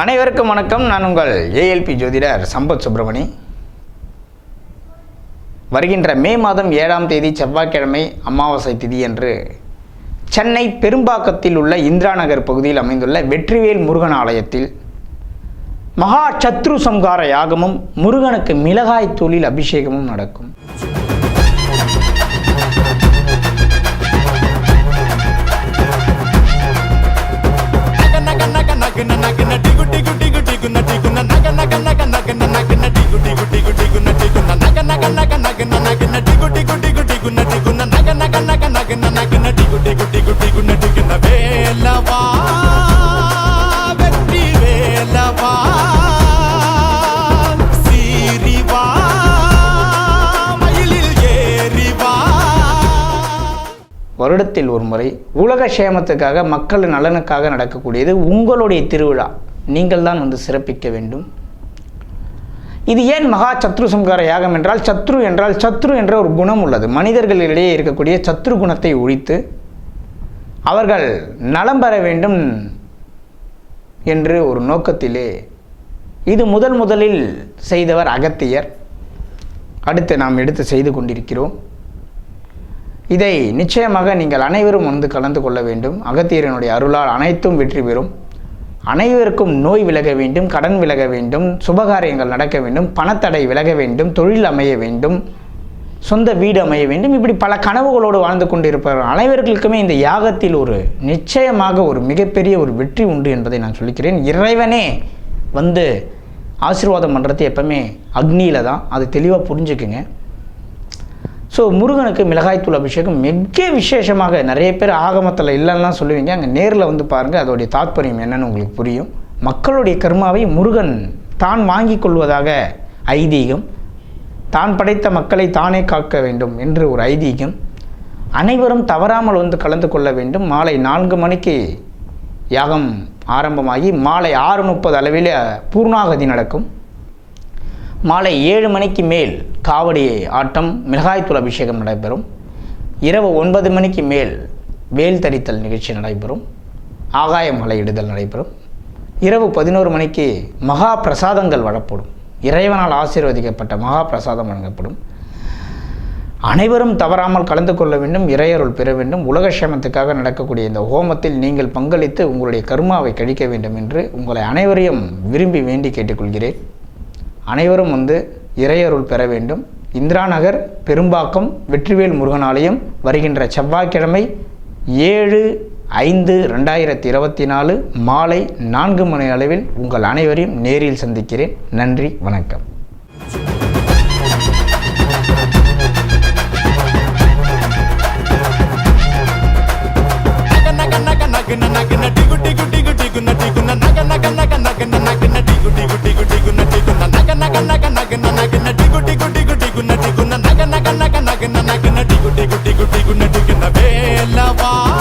அனைவருக்கும் வணக்கம். நான் உங்கள் ஏஎல்பி ஜோதிடர் சம்பத் சுப்பிரமணி. வருகின்ற மே மாதம் ஏழாம் தேதி செவ்வாய்க்கிழமை அமாவாசை திதி என்று சென்னை பெரும்பாக்கத்தில் உள்ள இந்திரா நகர் பகுதியில் அமைந்துள்ள வெற்றிவேல் முருகன் ஆலயத்தில் மகா சத்ரு சம்கார யாகமும் முருகனுக்கு மிளகாய் தூளில் அபிஷேகமும் நடக்கும். வேலவா வெற்றி வேலவா வருடத்தில் ஒரு முறை உலக சேமத்துக்காக மக்கள் நலனுக்காக நடக்கக்கூடியது உங்களுடைய திருவிழா. நீங்கள் தான் வந்து சிறப்பிக்க வேண்டும். இது ஏன் மகா சத்ரு சம்கார யாகம் என்றால் சத்ரு என்றால் சத்ரு என்ற ஒரு குணம் உள்ளது. மனிதர்களிடையே இருக்கக்கூடிய சத்ரு குணத்தை ஒழித்து அவர்கள் நலம் பெற வேண்டும் என்று ஒரு நோக்கத்திலே இது முதல் முதலில் செய்தவர் அகத்தியர். அடுத்து நாம் எடுத்து செய்து கொண்டிருக்கிறோம். இதை நிச்சயமாக நீங்கள் அனைவரும் வந்து கலந்து கொள்ள வேண்டும். அகத்தியரனுடைய அருளால் அனைத்தும் வெற்றி பெறும். அனைவருக்கும் நோய் விலக வேண்டும் கடன் விலக வேண்டும் சுபகாரியங்கள் நடக்க வேண்டும் பணத்தடை விலக வேண்டும் தொழில் அமைய வேண்டும். சொந்த வீடு அமைய வேண்டும். இப்படி பல கனவுகளோடு வாழ்ந்து கொண்டிருப்பார் அனைவர்களுக்குமே இந்த யாகத்தில் ஒரு நிச்சயமாக ஒரு மிகப்பெரிய ஒரு வெற்றி உண்டு என்பதை நான் சொல்லிக்கிறேன். இறைவனே வந்து ஆசீர்வாதம் பண்ணுறது எப்பவுமே அக்னியில் தான். அது தெளிவாக புரிஞ்சுக்குங்க. ஸோ முருகனுக்கு மிளகாய்த்தூள் அபிஷேகம் மிக விசேஷமாக நிறைய பேர் ஆகமத்தில் இல்லைன்னா சொல்லுவீங்க. அங்கே நேரில் வந்து பாருங்கள் அதோடைய தாத்பரியம் என்னன்னு உங்களுக்கு புரியும். மக்களுடைய கர்மாவை முருகன் தான் வாங்கி கொள்வதாக ஐதீகம். தான் படைத்த மக்களை தானே காக்க வேண்டும் என்று ஒரு ஐதீகம். அனைவரும் தவறாமல் வந்து கலந்து கொள்ள வேண்டும். மாலை நான்கு மணிக்கு யாகம் ஆரம்பமாகி மாலை ஆறு முப்பது அளவில் பூர்ணாகதி நடக்கும். மாலை ஏழு மணிக்கு மேல் காவடி ஆட்டம் மிளகாய்த்தூள் அபிஷேகம் நடைபெறும். இரவு ஒன்பது மணிக்கு மேல் வேல் தரித்தல் நிகழ்ச்சி நடைபெறும். ஆகாய மலையிடுதல் நடைபெறும். இரவு பதினோரு மணிக்கு மகா பிரசாதங்கள் வழப்படும் இறைவனால் ஆசீர்வதிக்கப்பட்ட மகா பிரசாதம் வழங்கப்படும். அனைவரும் தவறாமல் கலந்து கொள்ள வேண்டும் இறையருள் பெற வேண்டும். உலக சேமத்துக்காக நடக்கக்கூடிய இந்த ஹோமத்தில் நீங்கள் பங்களித்து உங்களுடைய கர்மாவை கழிக்க வேண்டும் என்று உங்களை அனைவரையும் விரும்பி வேண்டி கேட்டுக்கொள்கிறேன். அனைவரும் வந்து இறையருள் பெற வேண்டும். இந்திரா நகர் பெரும்பாக்கம் வெற்றிவேல் முருகன் ஆலயம் வருகின்ற செவ்வாய்க்கிழமை ஏழு ஐந்து ரெண்டாயிரத்தி இருபத்தி நாலு மாலை நான்கு மணி அளவில் உங்கள் அனைவரையும் நேரில் சந்திக்கிறேன். நன்றி வணக்கம். వేలవా